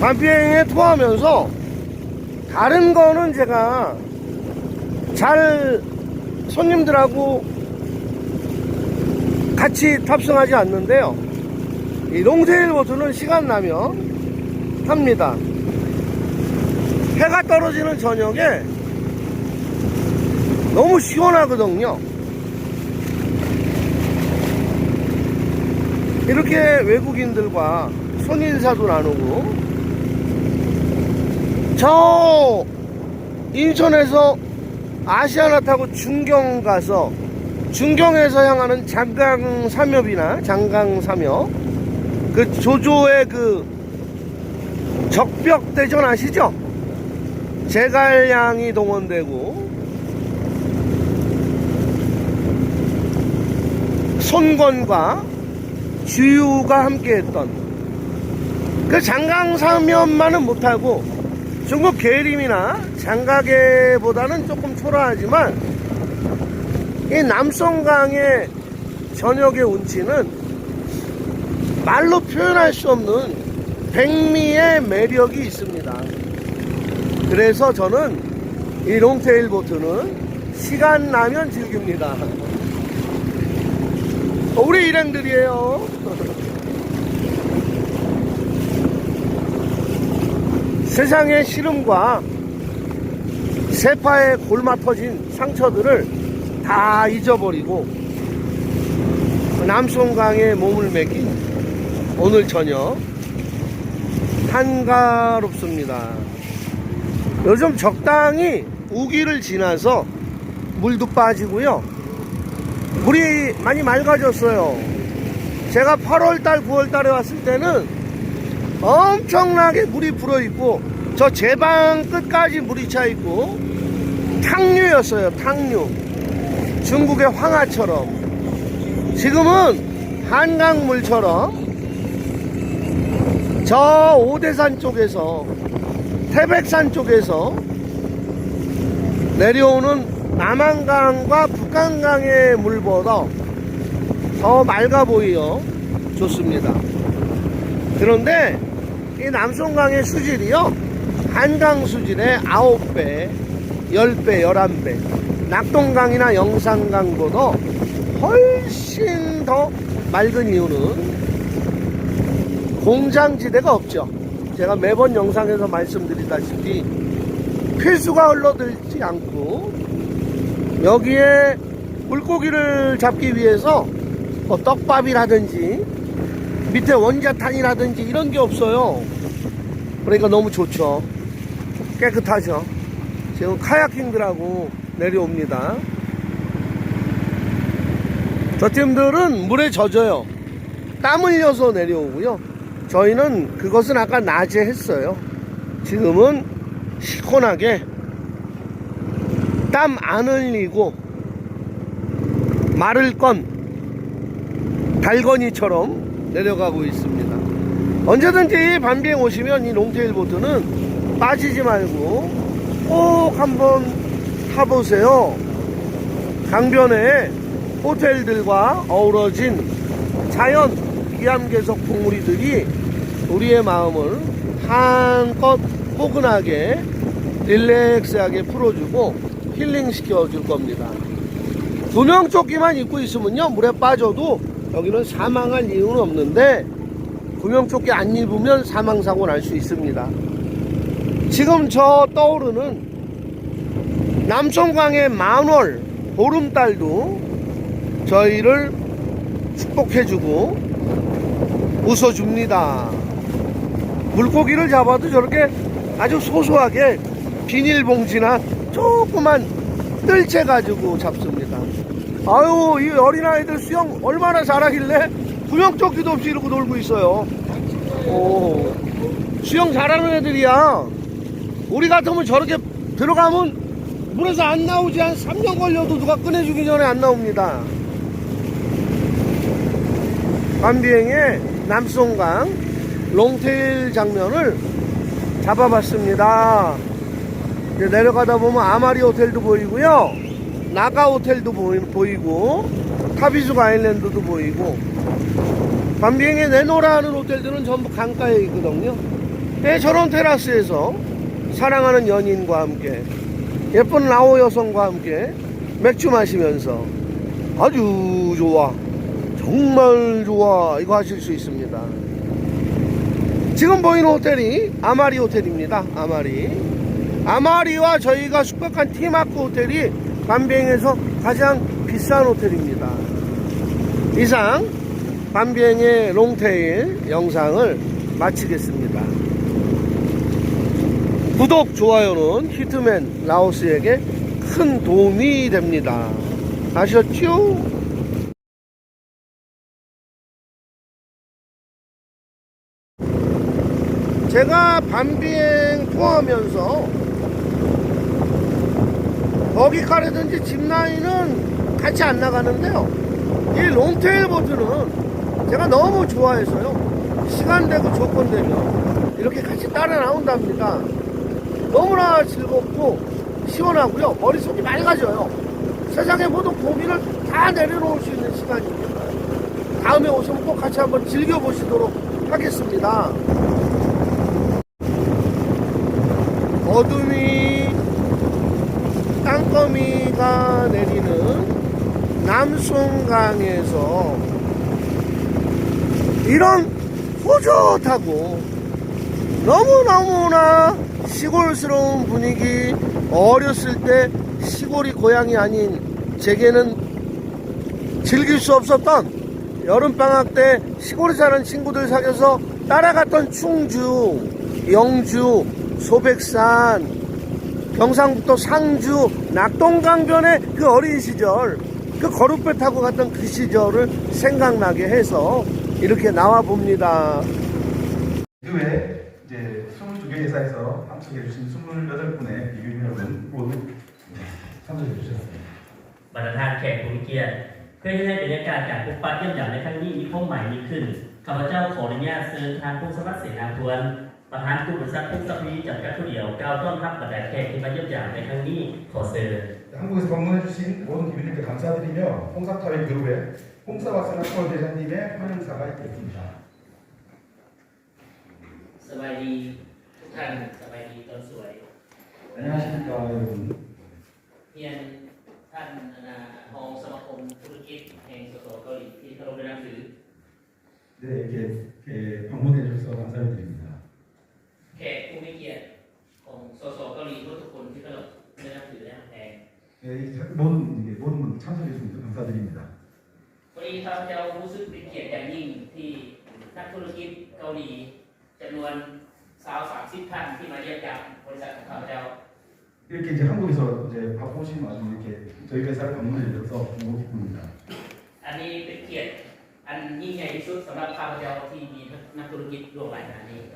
밤비행에 투어하면서 다른 거는 제가 잘 손님들하고 같이 탑승하지 않는데요. 이 롱테일 보트는 시간 나면 탑니다. 해가 떨어지는 저녁에 너무 시원하거든요. 이렇게 외국인들과 손인사도 나누고 저 인천에서 아시아나 타고 중경 가서 중경에서 향하는 장강 삼엽이나 장강 삼엽 그 조조의 그 적벽 대전 아시죠? 제갈량이 동원되고 손건과 주유가 함께했던 그 장강삼연만은 못하고 중국 계림이나 장가계보다는 조금 초라하지만 이 남성강의 저녁의 운치는 말로 표현할 수 없는 백미의 매력이 있습니다. 그래서 저는 이 롱테일 보트는 시간 나면 즐깁니다. 우리 일행들이에요. 세상의 시름과 세파에 골마 터진 상처들을 다 잊어버리고 남송강에 몸을 맡긴 오늘 저녁 한가롭습니다. 요즘 적당히 우기를 지나서 물도 빠지고요. 물이 많이 맑아졌어요. 제가 8월달, 9월달에 왔을 때는 엄청나게 물이 불어 있고 저 제 방 끝까지 물이 차 있고 탕류였어요. 탕류. 중국의 황하처럼. 지금은 한강물처럼 저 오대산 쪽에서 태백산 쪽에서 내려오는 남한강과 북한강의 물보다 더 맑아 보이어 좋습니다. 그런데 이 남송강의 수질이요 한강 수질의 9배, 10배, 11배 낙동강이나 영산강보다 훨씬 더 맑은 이유는 공장지대가 없죠. 제가 매번 영상에서 말씀드리다시피 필수가 흘러들지 않고 여기에 물고기를 잡기 위해서 뭐 떡밥이라든지 밑에 원자탄이라든지 이런 게 없어요. 그러니까 너무 좋죠. 깨끗하죠. 지금 카야킹들하고 내려옵니다. 저 팀들은 물에 젖어요. 땀 흘려서 내려오고요. 저희는 그것은 아까 낮에 했어요. 지금은 시원하게 땀 안 흘리고 마를 건 달건이처럼 내려가고 있습니다. 언제든지 반비행 오시면 이 롱테일 보트는 빠지지 말고 꼭 한번 타보세요. 강변에 호텔들과 어우러진 자연 기암괴석 봉우리들이 우리의 마음을 한껏 포근하게 릴렉스하게 풀어주고 힐링시켜 줄 겁니다. 구명조끼만 입고 있으면요 물에 빠져도 여기는 사망할 이유는 없는데 구명조끼 안 입으면 사망사고 날 수 있습니다. 지금 저 떠오르는 남송강의 만월 보름달도 저희를 축복해주고 웃어줍니다. 물고기를 잡아도 저렇게 아주 소소하게 비닐봉지나 조그만 뜰채 가지고 잡습니다. 아유, 이 어린아이들 수영 얼마나 잘하길래 구명조끼도 없이 이러고 놀고 있어요. 오, 수영 잘하는 애들이야. 우리 같으면 저렇게 들어가면 물에서 안 나오지 한 3년 걸려도 누가 꺼내주기 전에 안 나옵니다. 밤비행의 남송강 롱테일 장면을 잡아봤습니다. 내려가다 보면 아마리 호텔도 보이고요. 나가 호텔도 보이, 보이고 타비숙 아일랜드도 보이고. 밤비행에 내노라 하는 호텔들은 전부 강가에 있거든요. 네, 저런 테라스에서 사랑하는 연인과 함께 예쁜 라오 여성과 함께 맥주 마시면서 아주 좋아. 정말 좋아. 이거 하실 수 있습니다. 지금 보이는 호텔이 아마리 호텔입니다. 아마리. 아마리와 저희가 숙박한 티마크 호텔이 밤비행에서 가장 비싼 호텔입니다 이상 밤비행의 롱테일 영상을 마치겠습니다 구독, 좋아요는 히트맨 라오스에게 큰 도움이 됩니다. 아셨죠? 제가 밤비행 투어하면서 버기카라든지 짚라인은 같이 안 나가는데요. 이 롱테일 보트는 제가 너무 좋아해서요. 시간 되고 조건 되면 이렇게 같이 따라 나온답니다. 너무나 즐겁고 시원하고요. 머릿속이 맑아져요. 세상의 모든 고민을 다 내려놓을 수 있는 시간입니다. 다음에 오시면 꼭 같이 한번 즐겨보시도록 하겠습니다. 어둠이 땅거미가 내리는 남송강에서 이런 호젓하고 너무너무나 시골스러운 분위기 어렸을 때 시골이 고향이 아닌 제게는 즐길 수 없었던 여름방학 때 시골에 사는 친구들 사귀어서 따라갔던 충주, 영주, 소백산, 경상북도 상주, 낙동강변의 그 어린 시절, 그 거룻배 타고 갔던 그 시절을 생각나게 해서 이렇게 나와 봅니다. 이후에 이제 22개 회사에서 참석해 주신 28분의 비규인 여러분 모두 참석해 주셨습니다. บรรดาท่านแขกผู้มีเกียรติเพื่อที่ให้บรรยากาศการพบปะเยี่ยมยามในครั้งนี้มีเป้าหมายนี้ขึ้นข้าพเจ้าขออนุญาตเชิญทางผู้สมัครเสนาทวน ประธานกลุ่มบริษัทผู้สัพพีจำกัดผู้เดียวกล่าวต้อนรับบรรดาแขกที่มาเยี่ยมยามในครั้งนี้ขอเชิญ 한국에서 방문해 주신 모든 기민님께 감사드리며 홍사타의 그룹의 홍사와사나 콜 대장님의 환영사가 있겠습니다. สบายดีทุกท่านสบายดีตอนสวย 안녕하십니까 여러분. เพียงท่านนาฮองสมาคมธุรกิจแห่งสสเกาหลีที่เคารพในหนังสือ 네, 이렇게, 이렇게 방문해 주셔서 감사드립니다. แขกผู้มีเกียรติของสสเกาหลีทุกคนที่เคารพในหนังสือและแทน 네, 이 모든 이게 모든 분 참석해 주셔서 감사드립니다. วันนี้ข้าพเจ้ารู้สึกเป็นเกียรติอย่างยิ่งที่นักธุรกิจเกาหลีจำนวนสาวสามสิบท่านที่มาเยี่ยมยามบริษัทของข้าพเจ้า 이렇게 이제 한국에서 이제 바쁘신 와중에 이렇게 저희 회사를 방문해 주셔서 너무 기쁩니다. อันนี้เป็นเกียรติอันยิ่งใหญ่ที่สุดสำหรับข้าพเจ้าที่มีนักธุรกิจร่วมหลายขนาดนี้ 네,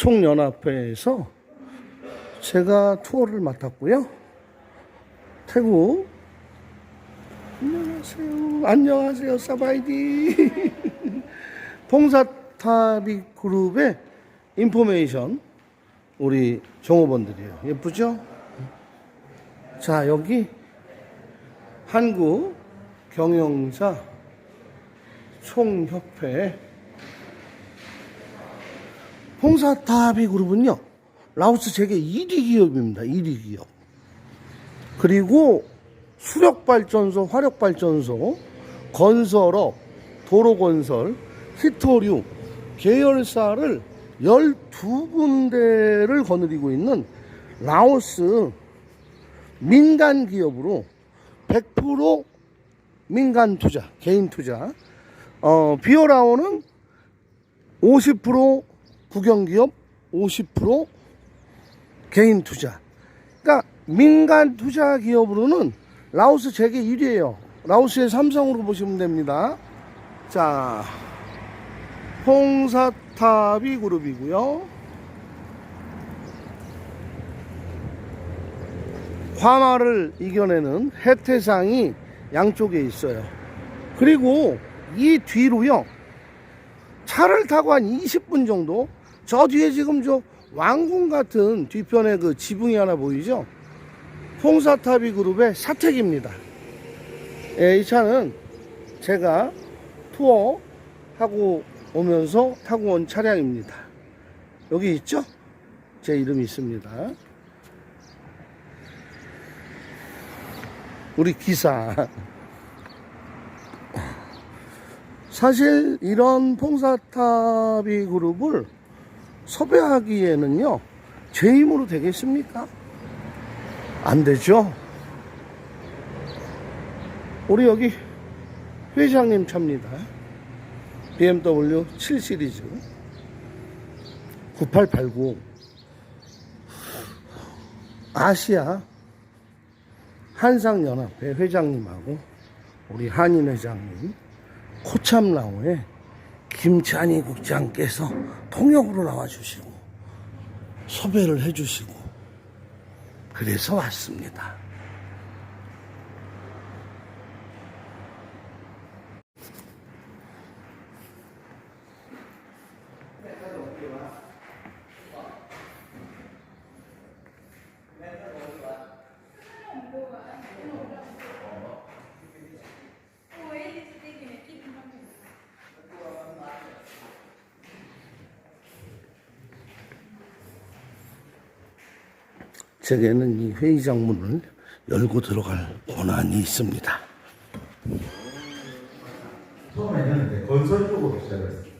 총연합회에서 제가 투어를 맡았고요. 태국 안녕하세요. 안녕하세요. 사바이디. 봉사타비 그룹의 인포메이션 우리 종업원들이에요. 예쁘죠? 자, 여기 한국 경영자 총협회 홍사타비 그룹은요 라오스 세계 1위 기업입니다 1위 기업 그리고 수력발전소 화력발전소 건설업 도로건설 히토류 계열사를 12군데를 거느리고 있는 라오스 민간 기업으로 100% 민간 투자, 개인 투자. 어, 비오라오는 50% 국영기업 50% 개인 투자. 그러니까 민간 투자 기업으로는 라오스 재계 1위에요. 라오스의 삼성으로 보시면 됩니다. 자, 홍사탑이 그룹이고요. 화마를 이겨내는 해태상이 양쪽에 있어요. 그리고 이 뒤로요. 차를 타고 한 20분 정도 저 뒤에 지금 저 왕궁 같은 뒤편에 그 지붕이 하나 보이죠? 홍사타비 그룹의 사택입니다. 예, 이 차는 제가 투어 하고 오면서 타고 온 차량입니다. 여기 있죠? 제 이름이 있습니다. 우리 기사. 사실 이런 봉사탑이 그룹을 섭외하기에는요, 제 힘으로 되겠습니까? 안 되죠? 우리 여기 회장님 차입니다. BMW 7 시리즈 9889 아시아 한상연합회 회장님하고 우리 한인 회장님 코참라오에 김찬희 국장께서 통역으로 나와주시고 섭외를 해주시고 그래서 왔습니다. 제게는 이 회의장 문을 열고 들어갈 권한이 있습니다. 처음에는 건설 쪽으로 시작했습니다.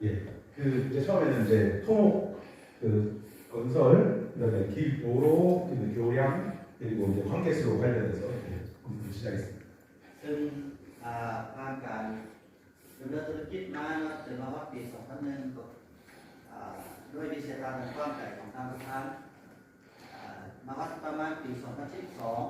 네, 예, 그 이제 처음에는 이제 토목 그 건설 그다음에 길 도로 그 교량 그리고 이제 관계수로 관련해서 시작했습니다. 음, 아, ดำเนินธุรกิจมาจนมาวัาปีสองพันหนึ่งก็ด้วยวิเศษการความใหญ่ของทางสถานมาวัดประมาณปีสองพฤศจิกสอง